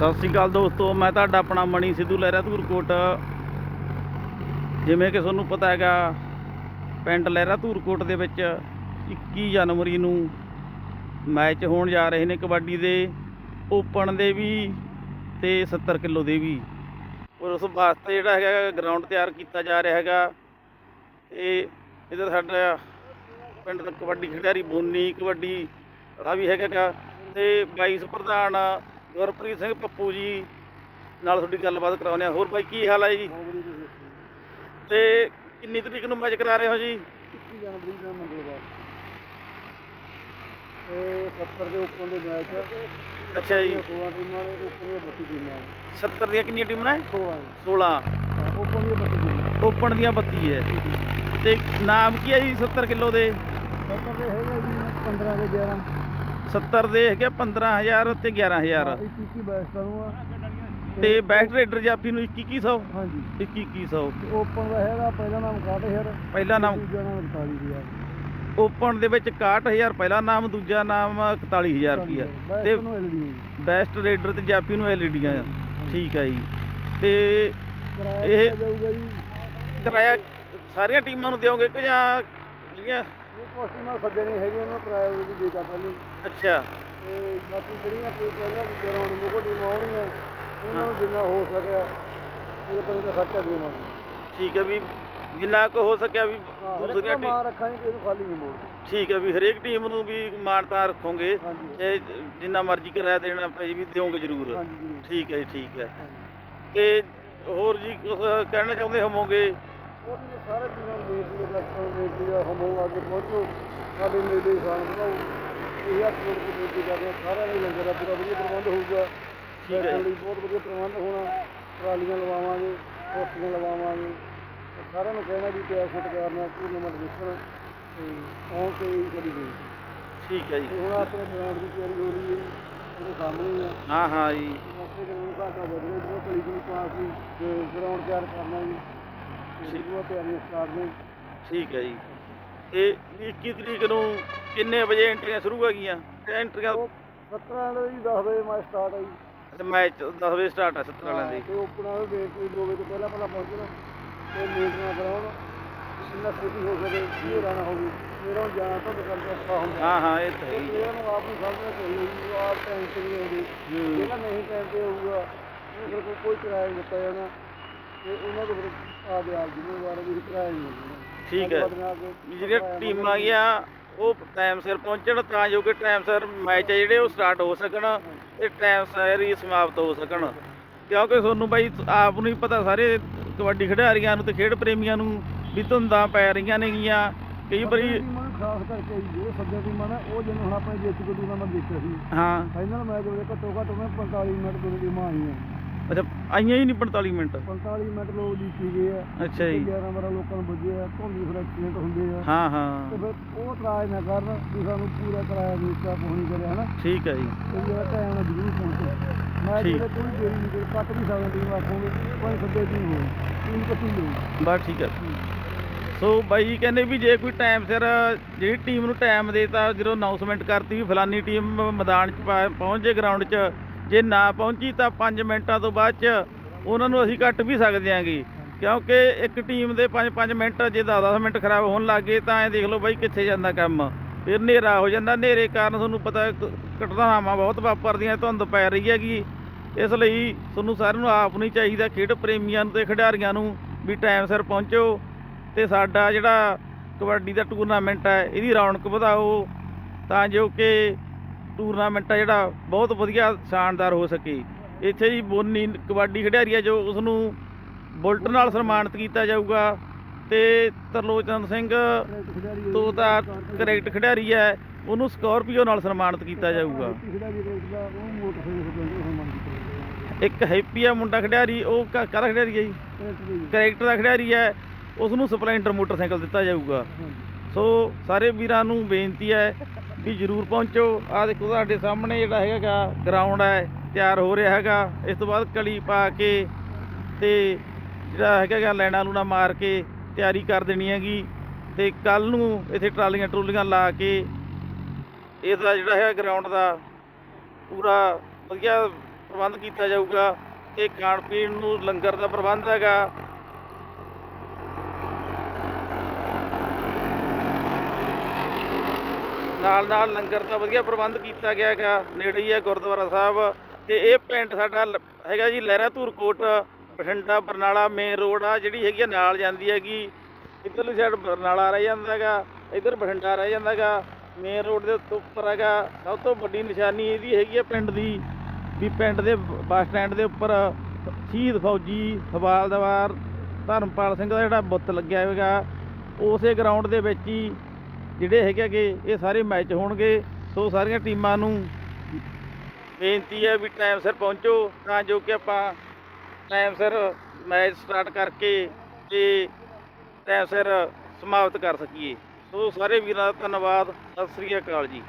ਸਤਿ ਸ਼੍ਰੀ ਅਕਾਲ ਦੋਸਤੋ, ਮੈਂ ਤੁਹਾਡਾ ਆਪਣਾ ਮਣੀ ਸਿੱਧੂ ਲਹਿਰਾ ਧੂਰਕੋਟ। ਜਿਵੇਂ ਕਿ ਤੁਹਾਨੂੰ ਪਤਾ ਹੈਗਾ, ਪਿੰਡ ਲਹਿਰਾ ਧੂਰਕੋਟ ਦੇ ਵਿੱਚ 21 ਜਨਵਰੀ ਨੂੰ ਮੈਚ ਹੋਣ ਜਾ ਰਹੇ ਨੇ ਕਬੱਡੀ ਦੇ, ਓਪਨ ਦੇ ਵੀ ਤੇ 70 ਕਿਲੋ ਦੇ ਵੀ। ਔਰ ਉਸ ਵਾਸਤੇ ਜਿਹੜਾ ਹੈਗਾ ਗਰਾਊਂਡ ਤਿਆਰ ਕੀਤਾ ਜਾ ਰਿਹਾ ਹੈਗਾ। ਇਹ ਇਧਰ ਸਾਡਾ ਪਿੰਡ ਦਾ ਕਬੱਡੀ ਖਿਡਾਰੀ ਬੋਨੀ ਕਬੱਡੀ ਦਾ ਵੀ ਹੈਗਾ ਗਾ ਤੇ ਵਾਈਸ ਪ੍ਰਧਾਨ ਗੁਰਪ੍ਰੀਤ ਸਿੰਘ ਪੱਪੂ ਜੀ ਨਾਲ ਤੁਹਾਡੀ ਗੱਲਬਾਤ ਕਰਾਉਂਦੇ ਆ ਹੋਰ ਬਾਈ ਕੀ ਹਾਲ ਹੈ ਜੀ? ਤੇ ਕਿੰਨੀ ਤਰੀਕ ਨੂੰ ਮੈਚ ਕਰਾ ਰਹੇ ਹੋ ਜੀ? ਜਨਵਰੀ ਦਾ ਮੰਗਲਵਾਰ। ਇਹ 70 ਦੇ ਉੱਪਰ ਦੇ ਮੈਚ ਅੱਛਾ ਜੀ। 16 ਟੀਮਾਂ ਨੇ ਉੱਪਰ ਦੇ 32 ਟੀਮਾਂ ਨੇ। 70 ਦੀਆਂ ਕਿੰਨੀਆਂ ਟੀਮਾਂ ਨੇ? 16 16 ਉੱਪਰ ਦੇ 32 ਟੀਮਾਂ ਓਪਨ ਦੀਆਂ 32 ਹੈ। ਤੇ ਨਾਮ ਕੀ ਹੈ ਜੀ 70 ਕਿਲੋ ਦੇ? 70 ਦੇ ਹੈਗਾ ਜੀ 15 ਦੇ 11 70 ਦੇ ਹੈਗੇ 15000 ਤੇ 11000 ਇਹ ਕੀ ਬੈਸਟ ਨੂੰ ਆ। ਤੇ ਬੈਸਟ ਰੇਡਰ ਜਾਪੀ ਨੂੰ 2100 ਹਾਂਜੀ। 2100 ਤੇ ਓਪਨ ਦਾ ਹੈਗਾ ਪਹਿਲਾ ਨਾਮ 61000 ਪਹਿਲਾ ਨਾਮ ਦੂਜਾ ਨਾਮ 41000 ਓਪਨ ਦੇ ਵਿੱਚ 61000 ਪਹਿਲਾ ਨਾਮ ਦੂਜਾ ਨਾਮ 41000 ਰੁਪਿਆ ਤੇ ਬੈਸਟ ਰੇਡਰ ਤੇ ਜਾਪੀ ਨੂੰ ਐਲਈਡੀਆਂ ਠੀਕ ਹੈ ਜੀ। ਤੇ ਇਹ- ਕਿਰਾਇਆ ਸਾਰੀਆਂ ਟੀਮਾਂ ਨੂੰ ਦਿਓਗੇ ਕਿ ਜਾਂ ਜਿਹੜੀਆਂ ਇਹ ਕੋਸਟੀ ਨਾਲ ਸੱਜਣੇ ਹੈਗੇ ਉਹਨਾਂ ਕਿਰਾਇਆ ਵੀ ਦੇਗਾ ਪਹਿਲੇ। ਅੱਛਾ। ਤੇ ਬਾਕੀ ਜਿਹੜੀਆਂ ਕੋਈ ਪਹਿਲਾਂ ਵੀ ਗਰਾਊਂਡ ਮੁਕੋ ਟੀਮ ਆਉਣੀਆਂ ਉਹਨਾਂ ਨੂੰ ਜਿੰਨਾ ਹੋ ਸਕਿਆ ਇਹ ਤਾਂ ਦਾ ਖਰਚਾ ਦੇਵਾਂਗੇ ਠੀਕ ਹੈ ਵੀ ਜਿੰਨਾ ਕੁ ਹੋ ਸਕਿਆ ਵੀ ਹਾਂ ਦੂਸਰੀਆਂ ਹਰੇਕ ਦਾ ਮਾਂ ਰੱਖਾਂਗੇ ਕਿ ਇਹਨੂੰ ਖਾਲੀ ਨਹੀਂ ਮੋੜਦੇ ਠੀਕ ਹੈ ਵੀ ਹਰੇਕ ਟੀਮ ਨੂੰ ਵੀ ਮਾਨਤਾ ਰੱਖੋਗੇ ਤੇ ਜਿੰਨਾ ਮਰਜ਼ੀ ਕਿਰਾਇਆ ਦੇਣਾ ਵੀ ਦਿਓਗੇ ਜ਼ਰੂਰ। ਠੀਕ ਹੈ ਜੀ ਠੀਕ ਹੈ। ਤੇ ਹੋਰ ਜੀ ਕੁਛ ਕਹਿਣਾ ਚਾਹੁੰਦੇ ਹੋਵੋਗੇ? ਉਹ ਵੀ ਸਾਰੇ ਟੀਮਾਂ ਨੂੰ ਬੇਨਤੀ ਹੈ ਡਾਕਟਰ ਨੂੰ ਬੇਨਤੀ ਹੈ ਹਮੋ ਅੱਗੇ ਪਹੁੰਚੋ ਸਾਡੇ ਮੇਲੇ ਖਾਨ ਬਣਾਓ। ਇਹ ਹੱਥ ਜੋੜ ਕੇ ਬੇਨਤੀ ਕਰਦੇ ਹਾਂ ਸਾਰਿਆਂ ਲਈ ਲੰਗਰ ਦਾ ਪੂਰਾ ਵਧੀਆ ਪ੍ਰਬੰਧ ਹੋਊਗਾ। ਬੈਠਣ ਲਈ ਬਹੁਤ ਵਧੀਆ ਪ੍ਰਬੰਧ ਹੋਣਾ। ਟਰਾਲੀਆਂ ਲਵਾਵਾਂਗੇ ਕੁਰਸੀਆਂ ਲਵਾਵਾਂਗੇ। ਸਾਰਿਆਂ ਨੂੰ ਕਹਿਣਾ ਵੀ ਪਿਆਰ ਸਤਿਕਾਰ ਨਾਲ ਟੂਰਨਾਮੈਂਟ ਦੇਖਣ ਤੇ ਆਉਣ ਤੇ ਕਰੀ ਗਈ ਠੀਕ ਹੈ ਜੀ। ਹੁਣ ਆਪਣੇ ਗਰਾਊਂਡ ਦੀ ਤਿਆਰੀ ਹੋ ਰਹੀ ਹੈ ਜੀ, ਉਹਦੇ ਸਾਹਮਣੇ ਹੀ ਆ। ਹਾਂ ਹਾਂ ਜੀ। ਤੇ ਨੂੰ ਘਾਟਾ ਰਿਹਾ ਜਿਹੜਾ ਕਲੀ ਦੀ ਪਾਸ ਗਰਾਊਂਡ ਤਿਆਰ ਕਰਨਾ ਜੀ। ਤੇ ਉਹ ਤਿਆਰੀਆਂ ਸਟਾਰਟ ਨੇ ਠੀਕ ਹੈ ਜੀ। ਇਹ 21 ਤਰੀਕ ਨੂੰ ਕਿੰਨੇ ਵਜੇ ਐਂਟਰੀਆਂ ਸ਼ੁਰੂ ਹੈਗੀਆਂ? ਤੇ ਐਂਟਰੀਆਂ ਉਹ 17 ਦੇ ਜੀ 10 ਵਜੇ ਮੈਚ ਸਟਾਰਟ ਹੈ ਜੀ। ਤੇ ਮੈਚ 10 ਵਜੇ ਸਟਾਰਟ ਹੈ 70 ਵਾਲਿਆਂ ਦੀ। ਤੇ ਓਪਨਰ ਦੋ ਵਜੇ ਤੋਂ ਪਹਿਲਾਂ ਪਹਿਲਾਂ ਪਹੁੰਚਣਾ ਤੇ ਲੇਟ ਨਾ ਕਰਾਉਣ। ਜਿੰਨਾ ਛੇਤੀ ਹੋ ਸਕੇ ਇਹ ਰਾਣਾ ਹੋਵੇ ਮੇਰਾ ਹੁਣ ਜਾਣਾ ਤਾਂ ਕਰਕੇ ਔਖਾ ਹੁੰਦਾ। ਹਾਂ ਹਾਂ ਇਹ ਤਾਂ ਹੈ ਤੇ ਹੀ। ਪਲੇਅਰ ਨੂੰ ਆਪ ਨੂੰ ਸਮਝਣਾ ਚਾਹੀਦਾ ਜੀ ਉਹ ਆਪ ਟਾਈਮ ਤੇ ਨਹੀਂ ਆਉਂਦੇ। ਹੂੰ। ਜਿਹੜਾ ਨਹੀਂ ਟਾਈਮ ਤੇ ਆਊਗਾ ਉਹ ਫਿਰ ਕੋਈ- ਕਿਰਾਇਆ ਦਿੱਤਾ ਜਾਣਾ। ਤੇ ਉਹਨਾਂ ਫਿਰ ਆਪਦੇ ਆਪ ਜ਼ਿੰਮੇਵਾਰ ਆ ਵੀ ਠੀਕ ਹੈ। ਨਾਲ ਜਿਹੜੀਆਂ ਟੀਮਾਂ ਗਈਆਂ ਉਹ ਟਾਈਮ ਸਿਰ ਪਹੁੰਚਣ ਤਾਂ ਜੋ ਕਿ ਟਾਈਮ ਸਿਰ ਮੈਚ ਜਿਹੜੇ ਉਹ ਸਟਾਰਟ ਹੋ ਸਕਣ ਤੇ ਟਾਈਮ ਸਿਰ ਹੀ ਸਮਾਪਤ ਹੋ ਸਕਣ। ਕਿਉਂਕਿ ਤੁਹਾਨੂੰ ਬਾਈ ਆਪ ਨੂੰ ਹੀ ਪਤਾ ਸਾਰੇ ਕਬੱਡੀ ਖਿਡਾਰੀਆਂ ਨੂੰ ਤੇ ਖੇਡ ਪ੍ਰੇਮੀਆਂ ਨੂੰ ਵੀ ਧੁੰਦਾਂ ਪੈ ਰਹੀਆਂ ਨੇਗੀਆਂ ਕਈ ਵਾਰੀ ਖਾਸ ਕਰਕੇ ਜੀ, ਜਿਹੜੇ ਸੱਜਾ ਟੀਮਾਂ ਨੇ ਉਹ ਜਿਵੇਂ ਹੁਣ ਆਪਾਂ ਜਿੱਤ ਕੇ ਟੂਰਨਾਮੈਂਟ ਦੇਖਿਆ ਸੀ। ਹਾਂ। ਫਾਈਨਲ ਮੈਚ ਦੇ ਘੱਟੋ ਘੱਟ ਉਹਨੇ 45 ਮਿੰਟ ਦੋਵੇਂ ਟੀਮਾਂ ਆਈਆਂ। ਅੱਛਾ ਆਈਆਂ ਹੀ ਨਹੀਂ 45 ਮਿੰਟ? 45 ਮਿੰਟ ਲੋਕ ਜਿੱਤੀ ਗਏ ਆ। ਅੱਛਾ ਜੀ। 11 ਵਾਰ ਲੋਕਾਂ ਨੂੰ ਵੱਜੇ ਆ ਧੁੰਦੀ ਫਿਰ ਐਕਸੀਡੈਂਟ ਹੁੰਦੇ ਆ। ਹਾਂ ਤੇ ਹਾਂ ਫਿਰ ਉਹ ਇਤਰਾਜ਼ ਨਾ ਕਰਨ ਵੀ ਸਾਨੂੰ ਪੂਰਾ ਕਰਾਇਆ ਨਹੀਂ ਦਿੱਤਾ ਪਹੁੰਚ ਕਰਿਆ ਹਨਾ? ਠੀਕ ਹੈ ਜੀ। ਤੇ ਜਿਹੜਾ ਟਾਈਮ ਨਾਲ ਜ਼ਰੂਰ ਪਹੁੰਚੇ। ਮੈਂ। ਜਿਹੜੇ ਕੋਈ ਦੇਰੀ ਨਹੀਂ ਕੱਟ ਵੀ ਸਕਦਾ ਟੀਮ ਆਖੋਗੇ ਕੋਈ ਸੱਜੇ ਟੀਮ ਹੋਵੇ ਟੀਮ ਕੱਟੀ ਹੋਵੇ ਬਸ ਠੀਕ ਹੈ ਸੋ ਬਾਈ ਕਹਿੰਦੇ ਵੀ ਜੇ ਕੋਈ ਟਾਈਮ ਸਿਰ ਜਿਹੜੀ ਟੀਮ ਨੂੰ ਟਾਈਮ ਦੇਤਾ ਜਦੋਂ ਅਨਾਉਂਸਮੈਂਟ ਕਰਤੀ ਵੀ ਫਲਾਨੀ ਟੀਮ ਮੈਦਾਨ 'ਚ ਪਹੁੰਚ ਜੇ ਗਰਾਊਂਡ 'ਚ ਜੇ ਨਾ ਪਹੁੰਚੀ ਤਾਂ 5 ਮਿੰਟਾਂ ਤੋਂ ਬਾਅਦ 'ਚ ਉਹਨਾਂ ਨੂੰ ਅਸੀਂ ਕੱਟ ਵੀ ਸਕਦੇ ਆਂਗੇ। ਕਿਉਂਕਿ ਇੱਕ ਟੀਮ ਦੇ 5-5 ਮਿੰਟ ਜੇ 10-10 ਮਿੰਟ ਖਰਾਬ ਹੋਣ ਲੱਗੇ ਤਾਂ ਐ ਦੇਖ ਲਓ ਬਾਈ ਕਿੱਥੇ ਜਾਂਦਾ ਕੰਮ। ਫਿਰ ਹਨੇਰਾ ਹੋ ਜਾਂਦਾ। ਹਨੇਰੇ ਕਾਰਨ ਤੁਹਾਨੂੰ ਪਤਾ ਘਟਨਾਵਾਂ ਬਹੁਤ ਵਾਪਰਦੀਆਂ, ਧੁੰਦ ਪੈ ਰਹੀ ਹੈਗੀ। ਇਸ ਲਈ ਤੁਹਾਨੂੰ ਸਾਰਿਆਂ ਨੂੰ ਆਪ ਨਹੀਂ ਚਾਹੀਦਾ ਖੇਡ ਪ੍ਰੇਮੀਆਂ ਨੂੰ ਤੇ ਖਿਡਾਰੀਆਂ ਨੂੰ ਵੀ ਟਾਈਮ ਸਿਰ ਪਹੁੰਚੋ ਤੇ ਸਾਡਾ ਜਿਹੜਾ ਕਬੱਡੀ ਦਾ ਟੂਰਨਾਮੈਂਟ ਹੈ, ਇਹਦੀ ਰੌਣਕ ਵਧਾਓ। ਤਾਂ ਜੋ ਕਿ ਟੂਰਨਾਮੈਂਟ ਆ ਜਿਹੜਾ ਬਹੁਤ ਵਧੀਆ ਸ਼ਾਨਦਾਰ ਹੋ ਸਕੇ। ਇੱਥੇ ਜੀ ਬੋਨੀ ਕਬੱਡੀ ਖਿਡਾਰੀ ਹੈ ਜੋ ਉਸ ਨੂੰ ਬੁਲਟ ਨਾਲ ਸਨਮਾਨਿਤ ਕੀਤਾ ਜਾਊਗਾ ਤੇ ਤਰਲੋਚਨ ਸਿੰਘ ਖਿਡਾਰੀ ਤੋਤਾ ਕਰੈਕਟ ਖਿਡਾਰੀ ਹੈ, ਉਹਨੂੰ ਸਕੋਰਪੀਓ ਨਾਲ ਸਨਮਾਨਿਤ ਕੀਤਾ ਜਾਊਗਾ। ਇੱਕ ਹੈਪੀ ਆ ਮੁੰਡਾ ਖਿਡਾਰੀ, ਉਹ ਕਾ- ਕਾਹਦਾ ਖਿਡਾਰੀ ਹੈ ਜੀ? ਜਾਊਗਾ ਦਾ ਖਿਡਾਰੀ ਹੈ ਉਸ ਨੂੰ ਸਪਲੈਂਡਰ ਮੋਟਰਸਾਈਕਲ ਦਿੱਤਾ ਜਾਊਗਾ। ਸੋ ਸਾਰੇ ਵੀਰਾਂ ਨੂੰ ਬੇਨਤੀ ਹੈ ਵੀ ਜਰੂਰ ਪਹੁੰਚੋ। ਆ ਦੇਖੋ ਤੁਹਾਡੇ ਸਾਹਮਣੇ ਜਿਹੜਾ ਹੈਗਾ ਗਰਾਊਂਡ ਹੈ, ਤਿਆਰ ਹੋ ਰਿਹਾ ਹੈਗਾ। ਇਸ ਤੋਂ ਬਾਅਦ ਕਲੀ ਪਾ ਕੇ ਤੇ ਜਿਹੜਾ ਹੈਗਾ ਗਾ ਲੈਣਾ ਲੂਣਾ ਮਾਰ ਕੇ ਤਿਆਰੀ ਕਰ ਦੇਣੀ ਹੈਗੀ। ਤੇ ਕੱਲ ਨੂੰ ਇੱਥੇ ਟਰਾਲੀਆਂ ਟਰੂਲੀਆਂ ਲਾ ਕੇ ਇਸ ਦਾ ਜਿਹੜਾ ਹੈ ਗਰਾਊਂਡ ਦਾ ਪੂਰਾ ਵਧੀਆ ਪ੍ਰਬੰਧ ਕੀਤਾ ਜਾਊਗਾ। ਤੇ ਖਾਣ ਪੀਣ ਨੂੰ ਲੰਗਰ ਦਾ ਪ੍ਰਬੰਧ ਹੈਗਾ। ਨਾਲ ਨਾਲ ਲੰਗਰ ਦਾ ਵਧੀਆ ਪ੍ਰਬੰਧ ਕੀਤਾ ਗਿਆ ਹੈਗਾ। ਨੇੜੇ ਹੀ ਹੈ ਗੁਰਦੁਆਰਾ ਸਾਹਿਬ। ਤੇ ਇਹ ਪਿੰਡ ਸਾਡਾ ਲ- ਹੈਗਾ ਜੀ ਲਹਿਰਾ ਧੂਰਕੋਟ ਬਠਿੰਡਾ, ਬਰਨਾਲਾ ਮੇਨ ਰੋਡ ਆ, ਜਿਹੜੀ ਹੈਗੀ ਆ, ਨਾਲ ਜਾਂਦੀ ਹੈਗੀ। ਇੱਧਰਲੀ ਸਾਈਡ ਬਰਨਾਲਾ ਰਹਿ ਜਾਂਦਾ ਹੈਗਾ, ਇੱਧਰ ਬਠਿੰਡਾ ਰਹਿ ਜਾਂਦਾ ਹੈਗਾ। ਮੇਨ ਰੋਡ ਦੇ ਉੱਤੇ ਉੱਪਰ ਹੈਗਾ, ਸਭ ਤੋਂ ਵੱਡੀ ਨਿਸ਼ਾਨੀ ਇਹਦੀ ਹੈਗੀ ਆ ਪਿੰਡ ਦੀ, ਵੀ ਪਿੰਡ ਦੇ ਬ ਬੱਸ ਸਟੈਂਡ ਦੇ ਉੱਪਰ ਸ਼ਹੀਦ ਫੌਜੀ ਹਵਾਲਦਾਰ ਧਰਮਪਾਲ ਸਿੰਘ ਦਾ ਜਿਹੜਾ ਬੁੱਤ ਲੱਗਿਆ ਹੋਵੇਗਾ ਉਸੇ ਗਰਾਊਂਡ ਦੇ ਵਿੱਚ ਹੀ ਜਿਹੜੇ ਹੈਗੇ ਗੇ ਇਹ ਸਾਰੇ ਮੈਚ ਹੋਣਗੇ, ਸੋ ਸਾਰੀਆਂ ਟੀਮਾਂ ਨੂੰ ਬੇਨਤੀ ਹੈ ਵੀ ਟਾਈਮ ਸਿਰ ਪਹੁੰਚੋ, ਤਾਂ ਜੋ ਕਿ ਆਪਾਂ ਟਾਈਮ ਸਿਰ ਮੈਚ ਸਟਾਰਟ ਕਰਕੇ ਤੇ ਟਾਈਮ ਸਿਰ ਸਮਾਪਤ ਕਰ ਸਕੀਏ। ਸੋ ਸਾਰੇ ਵੀਰਾਂ ਦਾ ਧੰਨਵਾਦ, ਸਤਿ ਸ੍ਰੀ ਅਕਾਲ ਜੀ।